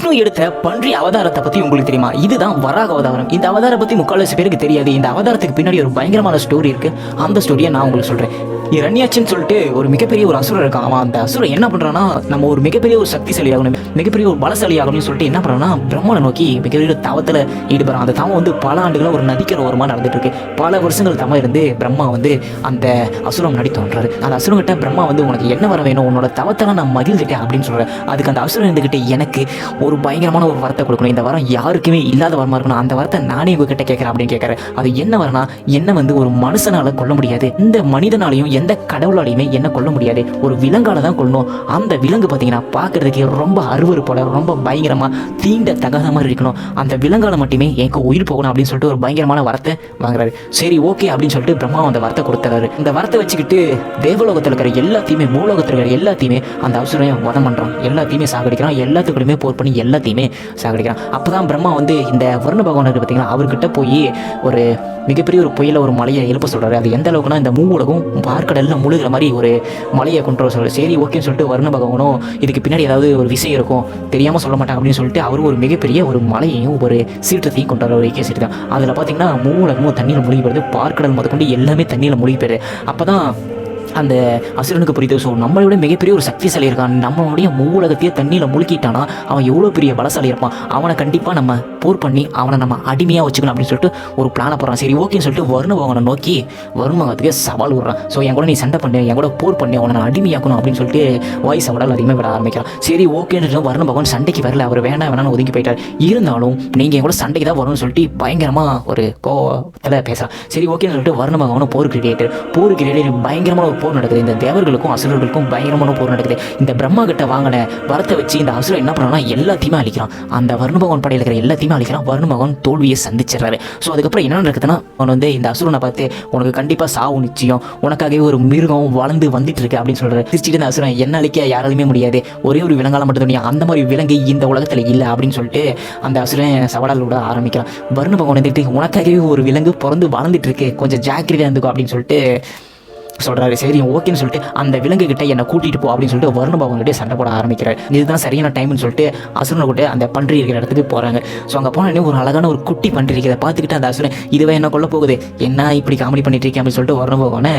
விஷ்ணு எடுத்த பன்றி அவதாரத்தை பத்தி உங்களுக்கு தெரியுமா? இதுதான் வராக அவதாரம். இந்த அவதாரம் பத்தி முக்கால்வாசி பேருக்கு தெரியாது. இந்த அவதாரத்துக்கு பின்னாடி ஒரு பயங்கரமான ஸ்டோரி இருக்கு. அந்த ஸ்டோரியை நான் உங்களுக்கு சொல்றேன். இரண்யாச்சின்னு சொல்லிட்டு ஒரு மிகப்பெரிய ஒரு அசுரர் இருக்கான். அவன் அந்த அசுரன் என்ன பண்றான்னா நம்ம ஒரு மிகப்பெரிய ஒரு சக்திசாலி ஆகணும் மிகப்பெரிய ஒரு பலசாலி ஆகணும்னு சொல்லிட்டு என்ன பண்றான்னா பிரம்மனை நோக்கி மிகப்பெரிய தவத்தில் ஈடுபடுறான். அந்த தவம் வந்து பல ஆண்டுகளாக ஒரு நதிக்கிற ஓரமாக நடந்துட்டு இருக்கு பல வருஷங்கள் தவம் இருந்து பிரம்மா வந்து அந்த அசுரம் முன்னாடி தோன்றாரு. அந்த அசுரம் கிட்ட பிரம்மா வந்து உனக்கு என்ன வர வேணும்? உன்னோட தவத்தெல்லாம் நான் மகிழ்ந்துட்டேன் அப்படின்னு சொல்றேன் அதுக்கு அந்த அசுரம் இருந்துகிட்டு எனக்கு ஒரு பயங்கரமான ஒரு வரத்தை கொடுக்கணும். இந்த வரம் யாருக்குமே இல்லாத வரமாக இருக்கணும். அந்த வரத்தை நானே உங்ககிட்ட கேட்குறேன் அப்படின்னு கேட்குறேன் அது என்ன வரனா என்ன வந்து ஒரு மனுஷனால கொல்ல முடியாது. இந்த மனிதனாலையும் எந்த கடவுளாலையுமே என்ன கொல்ல முடியாது. ஒரு விலங்கால தான் கொல்லணும் அந்த விலங்கு பார்த்தீங்கன்னா பார்க்குறதுக்கு ரொம்ப அருவருப்போட ரொம்ப பயங்கரமாக தீண்ட தகாத மாதிரி இருக்கணும். அந்த விலங்கால மட்டுமே எனக்கு உயிர் போகணும் அப்படின்னு சொல்லிட்டு ஒரு பயங்கரமான வரத்தை வாங்குறாரு. சரி ஓகே அப்படின்னு சொல்லிட்டு பிரம்மா அந்த வரத்தை கொடுத்துறாரு. இந்த வரத்தை வச்சுக்கிட்டு தேவலோகத்தில் இருக்கிற எல்லாத்தையுமே மூலோகத்தில் இருக்கிற எல்லாத்தையுமே அந்த அவசரம் வதம் பண்ணுறான் எல்லாத்தையுமே சாகடிக்கிறான். எல்லாத்துக்கூடயுமே போர் பண்ணி எல்லாத்தையுமே சாகடிக்கிறான். அப்போ தான் பிரம்மா வந்து இந்த வருண பகவான் இருக்கு பார்த்தீங்களா அவர்கிட்ட போய் ஒரு மிகப்பெரிய ஒரு புயல ஒரு மலையை எழுப்ப சொல்கிறாரு அது எந்த அளவுக்குனா இந்த மூ உலகம் பார்க்கடலில் முழுகிற மாதிரி ஒரு மலையை கொண்டு வர சொல்கிறார் சரி ஓகேன்னு சொல்லிட்டு வருண பகவானும் இதுக்கு பின்னாடி ஏதாவது ஒரு விஷயம் இருக்கும் தெரியாமல் சொல்ல மாட்டாங்க அப்படின்னு சொல்லிட்டு அவரும் ஒரு மிகப்பெரிய ஒரு மலையையும் ஒரு சீற்றத்தையும் கொண்டு வர ஒரு இயற்கை சீட்டு தான். அதில் பார்த்தீங்கன்னா மூவுலகமும் தண்ணியில் மூழ்கி போயிடுது பார்க்கடல் முதற்கொண்டு எல்லாமே தண்ணியில் மூழ்கி போயிடுது. அப்போ தான் அந்த அசுரனுக்கு புரியுது. ஸோ நம்மளை விட மிகப்பெரிய ஒரு சக்திசாலி இருக்கான். நம்மளுடைய மூலகத்தையே தண்ணியில் முழுக்கிட்டானா அவன் எவ்வளோ பெரிய பலசாலி இருப்பான்? அவனை கண்டிப்பாக நம்ம போர் பண்ணி அவனை நம்ம அடிமையாக வச்சுக்கணும் அப்படின்னு சொல்லிட்டு ஒரு பிளானை போடுறான். சரி ஓகேன்னு சொல்லிட்டு வருண நோக்கி வருணவகத்துக்கு சவால் விடுறான். ஸோ என் கூட நீ சண்டை பண்ணு என் கூட போர் பண்ணி அவனை அடிமையாக்கணும் அப்படின்னு சொல்லிட்டு வாய்ஸ் அவடால் அதிகமாக விட ஆரம்பிக்கிறான். சரி ஓகேன்னு வருண பகவான் சண்டைக்கு வரல. அவர் வேணாம் வேணாம்னு ஒதுங்கி போயிட்டார். இருந்தாலும் நீங்கள் என் கூட சண்டைக்கு தான் வரும்னு சொல்லிட்டு பயங்கரமாக ஒரு கோவத்தில் பேசுகிறான் சரி ஓகேன்னு சொல்லிட்டு வருண பகவானும் போர் கிரியேட்டர் போர் கிரியேட்டர் பயங்கரமான ஒரு போர் நடக்குது. இந்த தேவர்களுக்கும் அசுரர்களுக்கும் பயங்கரமான போர் நடக்குது. இந்த பிரம்மா கிட்ட வாங்கின வரத்தை வச்சு இந்த அசுரன் என்ன பண்ணான்னா எல்லாத்தையுமே அழிக்கிறான். அந்த வருணபகவான் படையில் இருக்கிற எல்லாத்தையுமே அழிக்கிறான். வருணபகவான் தோல்வியை சந்திச்சிடுறாரு. ஸோ அதுக்கப்புறம் என்ன நடக்குதுன்னா அவன் வந்து இந்த அசுரனை பார்த்து உனக்கு கண்டிப்பாக சாவு நிச்சயம். உனக்காகவே ஒரு மிருகம் வளர்ந்து வந்துட்டு இருக்கு அப்படின்னு சொல்கிறார் திருச்சிட்டு இந்த அசுரன் என்ன அழிக்க? யாராலுமே முடியாது. ஒரே ஒரு விலங்கால மட்டும் துணியா அந்த மாதிரி விலங்கு இந்த உலகத்தில் இல்லை அப்படின்னு சொல்லிட்டு அந்த அசுரன் சவடால் விட ஆரம்பிக்கிறான். வருண பகவான் வந்துட்டு உனக்காகவே ஒரு விலங்கு பிறந்து வளர்ந்துட்டு இருக்கு. கொஞ்சம் ஜாக்கிரதையாக இருந்துக்கும் அப்படின்னு சொல்லிட்டு சொல்கிறாரு சரி ஓகேன்னு சொல்லிட்டு அந்த விலங்கு கிட்ட என்னை கூட்டிகிட்டு போ அப்படின்னு சொல்லிட்டு வருண பகவான்கிட்டே சண்டை போட ஆரம்பிக்கிறார். இதுதான் சரியான டைம்னு சொல்லிட்டு அசுரனை கூட அந்த பன்றி இருக்கிற இடத்துக்கு போகிறாங்க ஸோ அங்கே போனோடனே ஒரு அழகான ஒரு குட்டி பன்றி இருக்கிறத பார்த்துக்கிட்டு அந்த அசுரன் இதுவே என்ன கொள்ள போகுது? என்ன இப்படி காமெடி பண்ணிட்டு இருக்கேன் அப்படின்னு சொல்லிட்டு வருண பகவானை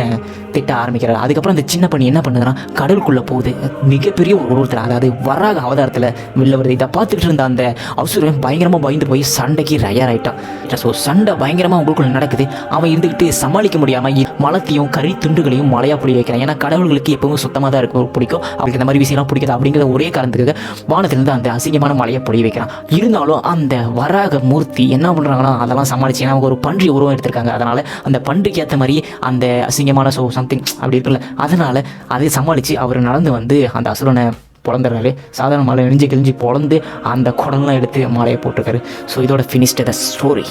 திட்ட ஆரம்பிக்கிறார். அதுக்கப்புறம் அந்த சின்ன பண்ணி என்ன பண்ணுதுன்னா கடலுக்குள்ளே போகுது. மிகப்பெரிய ஒரு உருவத்தில் அதாவது வராக அவதாரத்தில் வெளில வருது. இதை பார்த்துக்கிட்டு இருந்த அந்த அசுரன் பயங்கரமாக பயந்து போய் சண்டைக்கு ரயாராயிட்டான் ஸோ சண்டை பயங்கரமாக உங்களுக்குள்ள நடக்குது. அவன் இருந்துக்கிட்டு சமாளிக்க முடியாமல் மலத்தையும் கறி கடவுள்களையும் மலையாக பொடி வைக்கிறேன் ஏன்னா கடவுள்களுக்கு எப்பவும் சுத்தமாக தான் இருக்கும் பிடிக்கும். அவங்களுக்கு இந்த மாதிரி விஷயம்லாம் பிடிக்காது அப்படிங்கிற ஒரே காரணத்துக்கு வானத்திலிருந்து அந்த அசிங்கமான மலையை பொடி வைக்கிறான். இருந்தாலும் அந்த வராக மூர்த்தி என்ன பண்ணுறாங்கன்னா அதெல்லாம் சமாளிச்சு ஏன்னா அவங்க ஒரு பன்றி உருவம் எடுத்திருக்காங்க. அதனால் அந்த பன்றிக்கு ஏற்ற மாதிரி அந்த அசிங்கமான ஸோ சம்திங் அப்படி இருக்குல்ல. அதனால் அதை சமாளித்து அவர் நடந்து வந்து அந்த அசுரனை பிறந்துடுறாரு சாதாரண மலை நெஞ்சு கிழிஞ்சு பிறந்து அந்த குடம்லாம் எடுத்து மாலையை போட்டிருக்காரு. ஸோ இதோட ஃபினிஷ்டு த ஸ்டோரி